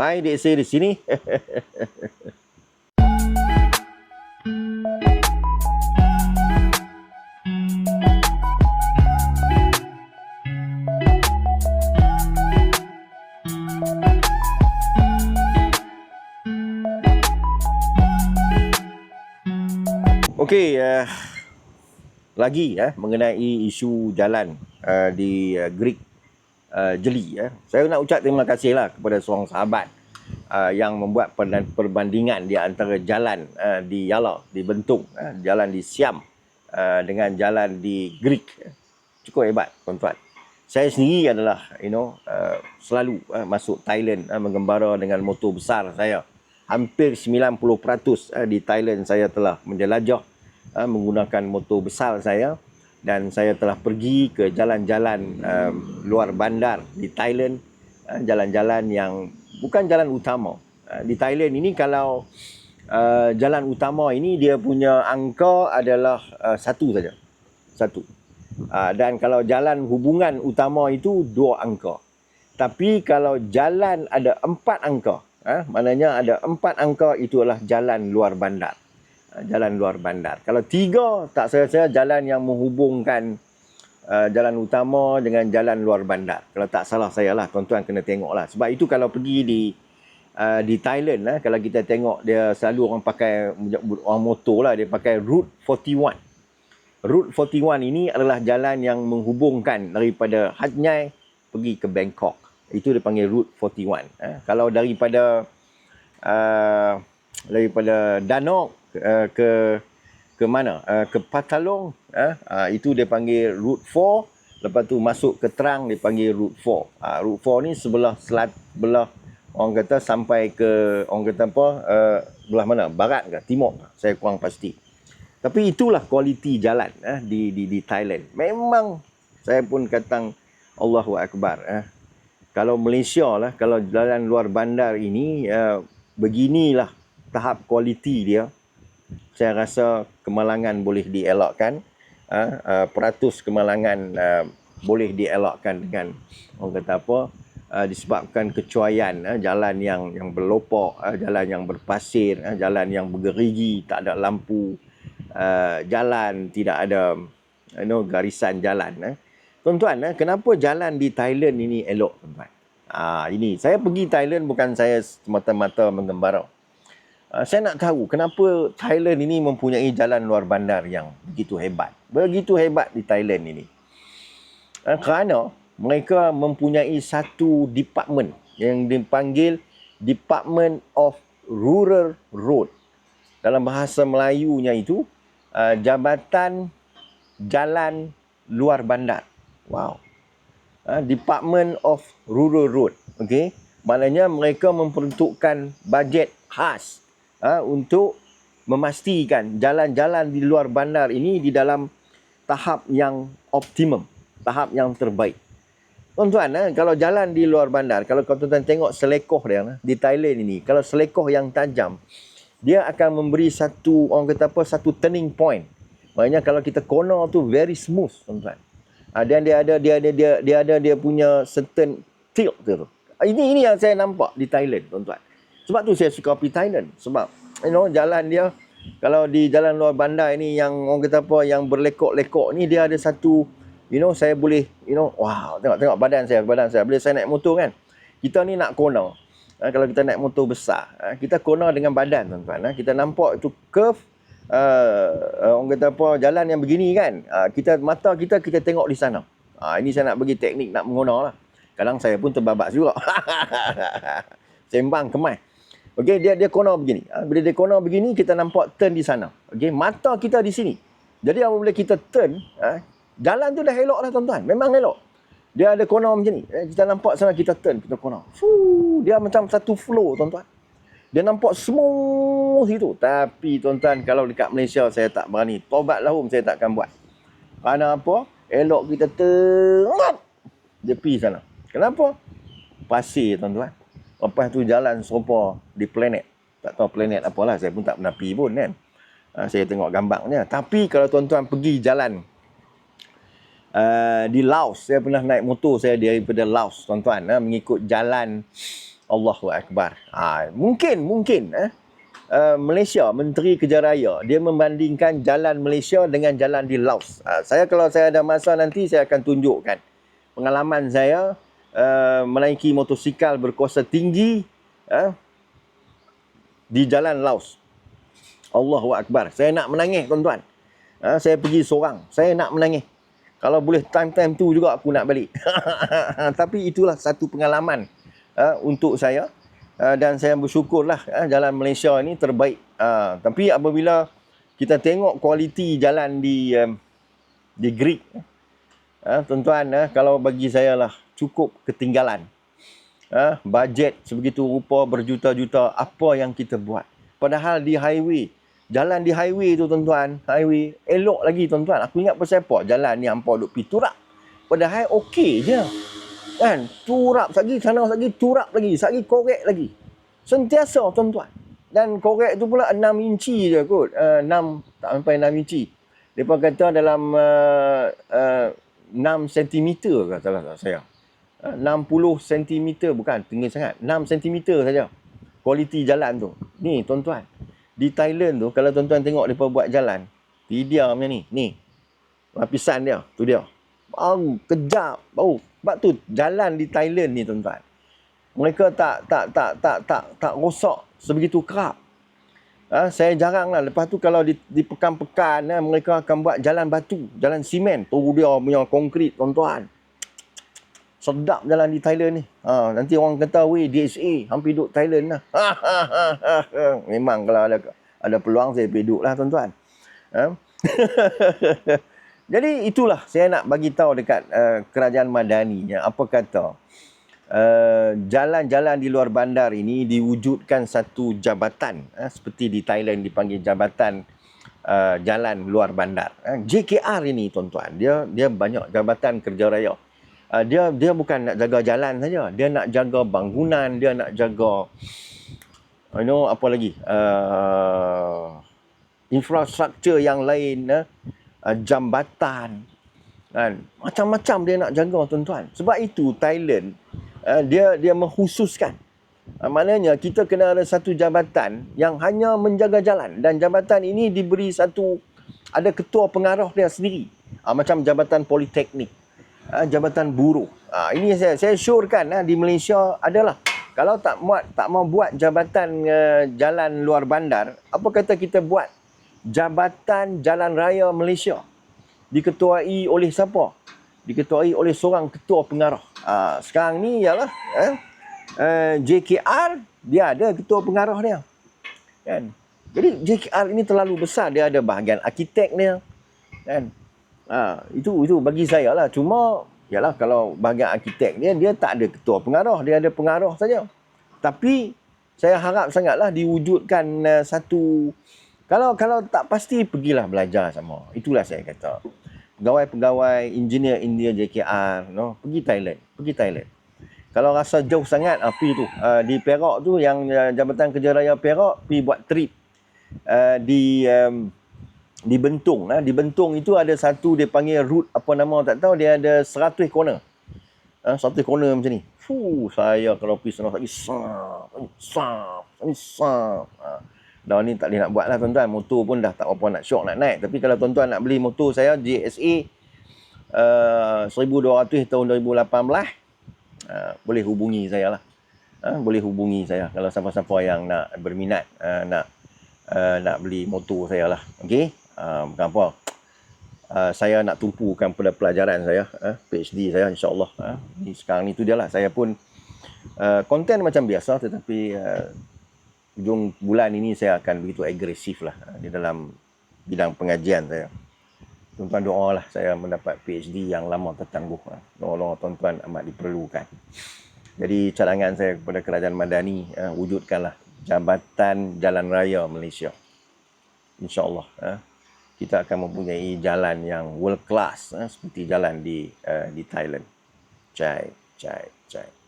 Hai dek saya di sini. Okey, uh, lagi eh mengenai isu jalan uh, di uh, Greek uh, Jeli eh. Saya nak ucap terima kasihlah kepada seorang sahabat uh, yang membuat perbandingan di antara jalan uh, di Yala di Bentung, uh, jalan di Siam uh, dengan jalan di Greek. Cukup hebat, tuan-tuan. Saya sendiri adalah you know uh, selalu uh, masuk Thailand uh, menggembara dengan motor besar saya. Hampir 90% uh, di Thailand saya telah menjelajah uh, menggunakan motor besar saya dan saya telah pergi ke jalan-jalan uh, luar bandar di Thailand uh, jalan-jalan yang bukan jalan utama. Uh, di Thailand ini kalau uh, jalan utama ini dia punya angka adalah uh, satu saja. Satu. Uh, dan kalau jalan hubungan utama itu dua angka. Tapi kalau jalan ada empat angka uh, maknanya ada empat angka itu adalah jalan luar bandar jalan luar bandar. Kalau tiga, tak saya-saya jalan yang menghubungkan uh, jalan utama dengan jalan luar bandar. Kalau tak salah saya lah, tuan-tuan kena tengok lah. Sebab itu kalau pergi di uh, di Thailand lah, kalau kita tengok dia selalu orang pakai orang motor lah, dia pakai Route 41. Route 41 ini adalah jalan yang menghubungkan daripada Hat Nhai pergi ke Bangkok. Itu dia panggil Route 41. Eh. Kalau daripada uh, daripada Danok uh, ke ke mana? Uh, ke Patalong uh, uh, itu dia panggil route 4 lepas tu masuk ke Terang dia panggil route 4 uh, route 4 ni sebelah selat belah orang kata sampai ke orang kata apa uh, belah mana? Barat ke? Timur saya kurang pasti. Tapi itulah kualiti jalan uh, di di di Thailand. Memang saya pun kata Allahu akbar uh. kalau Malaysia lah kalau jalan luar bandar ini uh, beginilah tahap kualiti dia saya rasa kemalangan boleh dielakkan uh, uh, peratus kemalangan uh, boleh dielakkan dengan orang kata apa uh, disebabkan kecuaian uh, jalan yang yang berlopok uh, jalan yang berpasir uh, jalan yang bergerigi tak ada lampu uh, jalan tidak ada you know garisan jalan uh. tuan-tuan uh, kenapa jalan di Thailand ini elok tuan-tuan? Uh, ini saya pergi Thailand bukan saya semata-mata menggembara Uh, saya nak tahu kenapa Thailand ini mempunyai jalan luar bandar yang begitu hebat. Begitu hebat di Thailand ini. Uh, kerana mereka mempunyai satu department yang dipanggil Department of Rural Road. Dalam bahasa Melayunya itu, uh, Jabatan Jalan Luar Bandar. Wow. Uh, Department of Rural Road. Okay. Maknanya mereka memperuntukkan bajet khas ha, untuk memastikan jalan-jalan di luar bandar ini di dalam tahap yang optimum, tahap yang terbaik. Tuan-tuan, ha, kalau jalan di luar bandar, kalau tuan-tuan tengok selekoh dia ha, di Thailand ini, kalau selekoh yang tajam, dia akan memberi satu, orang kata apa, satu turning point. Maknanya kalau kita corner tu very smooth, tuan-tuan. Ha, dan dia ada dia ada dia dia ada dia punya certain tilt tu. Ini ini yang saya nampak di Thailand, tuan-tuan. Sebab tu saya suka pergi Thailand. Sebab, you know, jalan dia, kalau di jalan luar bandar ini yang orang kata apa, yang berlekok-lekok ni, dia ada satu, you know, saya boleh, you know, wow, tengok-tengok badan saya, badan saya. Bila saya naik motor kan, kita ni nak corner. Ha, kalau kita naik motor besar, ha, kita corner dengan badan, tuan-tuan. Ha. Kita nampak itu curve, uh, orang kata apa, jalan yang begini kan. Ha, kita Mata kita, kita tengok di sana. Ha, ini saya nak bagi teknik nak mengonar lah. Kadang saya pun terbabak juga. Sembang kemas. Okey, dia dia corner begini. Ha, bila dia corner begini, kita nampak turn di sana. Okey, mata kita di sini. Jadi apabila kita turn, ha, jalan tu dah elok lah tuan-tuan. Memang elok. Dia ada corner macam ni. Eh, kita nampak sana kita turn, kita corner. Fuh, dia macam satu flow tuan-tuan. Dia nampak smooth itu. Tapi tuan-tuan, kalau dekat Malaysia saya tak berani. Tobat lahum saya takkan buat. Kerana apa? Elok kita turn. Dia pergi sana. Kenapa? Pasir tuan-tuan. Lepas tu jalan serupa di planet. Tak tahu planet apalah. Saya pun tak pernah pergi pun kan. Ha, saya tengok gambarnya. Tapi kalau tuan-tuan pergi jalan uh, di Laos. Saya pernah naik motor saya daripada Laos tuan-tuan. Ha, mengikut jalan Allahu Akbar. Ha, mungkin, mungkin eh, uh, Malaysia, Menteri Kerja Raya, dia membandingkan jalan Malaysia dengan jalan di Laos. Ha, saya kalau saya ada masa nanti, saya akan tunjukkan pengalaman saya uh, menaiki motosikal berkuasa tinggi uh, di jalan Laos. Allahu Akbar. Saya nak menangis, tuan-tuan. Uh, saya pergi seorang. Saya nak menangis. Kalau boleh time-time tu juga aku nak balik. Tapi itulah satu pengalaman uh, untuk saya uh, dan saya bersyukurlah uh, jalan Malaysia ini terbaik. Uh, tapi apabila kita tengok kualiti jalan di um, di Greek, uh, tuan-tuan, uh, kalau bagi saya lah cukup ketinggalan. Uh, bajet sebegitu rupa berjuta-juta apa yang kita buat. Padahal di highway, jalan di highway tu tuan-tuan, highway elok lagi tuan-tuan. Aku ingat pasal apa? Jalan ni hampa duk pi turak. Padahal okey je kan turap lagi sana lagi turap lagi lagi korek lagi sentiasa tuan-tuan dan korek tu pula 6 inci je kot uh, 6 tak sampai 6 inci depa kata dalam uh, uh, 6 cm tak saya 60 cm bukan tinggi sangat 6 cm saja kualiti jalan tu ni tuan-tuan di Thailand tu kalau tuan-tuan tengok depa buat jalan dia macam ni ni lapisan dia tu dia bau kejap bau sebab tu jalan di Thailand ni tuan-tuan. Mereka tak tak tak tak tak tak rosak sebegitu kerap. Ha, saya jarang lah. Lepas tu kalau di, di pekan-pekan ha, mereka akan buat jalan batu, jalan simen. Tu dia punya konkrit tuan-tuan. Sedap jalan di Thailand ni. Ha, nanti orang kata, weh DSA hampir duduk Thailand lah. Memang kalau ada ada peluang saya pergi duduk lah tuan-tuan. Ha? Jadi itulah saya nak bagi tahu dekat uh, kerajaan Madani apa kata uh, jalan-jalan di luar bandar ini diwujudkan satu jabatan uh, seperti di Thailand dipanggil jabatan uh, jalan luar bandar. Uh, JKR ini tuan-tuan dia dia banyak jabatan kerja raya. Uh, dia dia bukan nak jaga jalan saja, dia nak jaga bangunan, dia nak jaga you know apa lagi? Uh, infrastruktur yang lain uh, jambatan kan? Macam-macam dia nak jaga tuan-tuan. Sebab itu Thailand uh, dia dia mengkhususkan uh, maknanya kita kena ada satu jabatan yang hanya menjaga jalan. Dan jabatan ini diberi satu ada ketua pengarah dia sendiri. Uh, macam jabatan politeknik uh, jabatan buruh uh, ini saya saya syorkan uh, di Malaysia adalah kalau tak muat tak mau buat jabatan uh, jalan luar bandar apa kata kita buat Jabatan Jalan Raya Malaysia diketuai oleh siapa? Diketuai oleh seorang ketua pengarah. Ha, sekarang ni ialah eh, eh, JKR dia ada ketua pengarah dia. Kan? Jadi JKR ini terlalu besar dia ada bahagian arkitek dia. Kan? Ha, itu itu bagi saya lah. Cuma ialah kalau bahagian arkitek dia dia tak ada ketua pengarah, dia ada pengarah saja. Tapi saya harap sangatlah diwujudkan uh, satu kalau kalau tak pasti pergilah belajar sama. Itulah saya kata. Pegawai-pegawai engineer India JKR, no, pergi Thailand, pergi Thailand. Kalau rasa jauh sangat, ah, tu. Uh, di Perak tu yang uh, Jabatan Kerja Raya Perak pergi buat trip uh, di um, di Bentung, nah. Di Bentung itu ada satu dia panggil route apa nama tak tahu, dia ada 100 corner. Uh, 100 corner macam ni. Fuh, saya kalau pergi sana sap, sap, sap. Uh, Dah ni tak boleh nak buat lah tuan-tuan. Motor pun dah tak apa nak syok nak naik. Tapi kalau tuan-tuan nak beli motor saya GSA uh, 1200 tahun 2018 uh, boleh hubungi saya lah. Uh, boleh hubungi saya kalau siapa-siapa yang nak berminat uh, nak uh, nak beli motor saya lah. Okey. Uh, bukan apa. Uh, saya nak tumpukan pada pelajaran saya. Uh, PhD saya insyaAllah. Uh, ni sekarang ni tu dia lah. Saya pun uh, konten macam biasa tetapi uh, hujung bulan ini saya akan begitu agresif lah uh, di dalam bidang pengajian saya. Tuan-tuan doa lah saya mendapat PhD yang lama tertangguh. Uh, doa-doa tuan-tuan amat diperlukan. Jadi cadangan saya kepada kerajaan Madani, uh, wujudkanlah Jabatan Jalan Raya Malaysia. InsyaAllah uh, kita akan mempunyai jalan yang world class uh, seperti jalan di uh, di Thailand. Cai, cai, cai.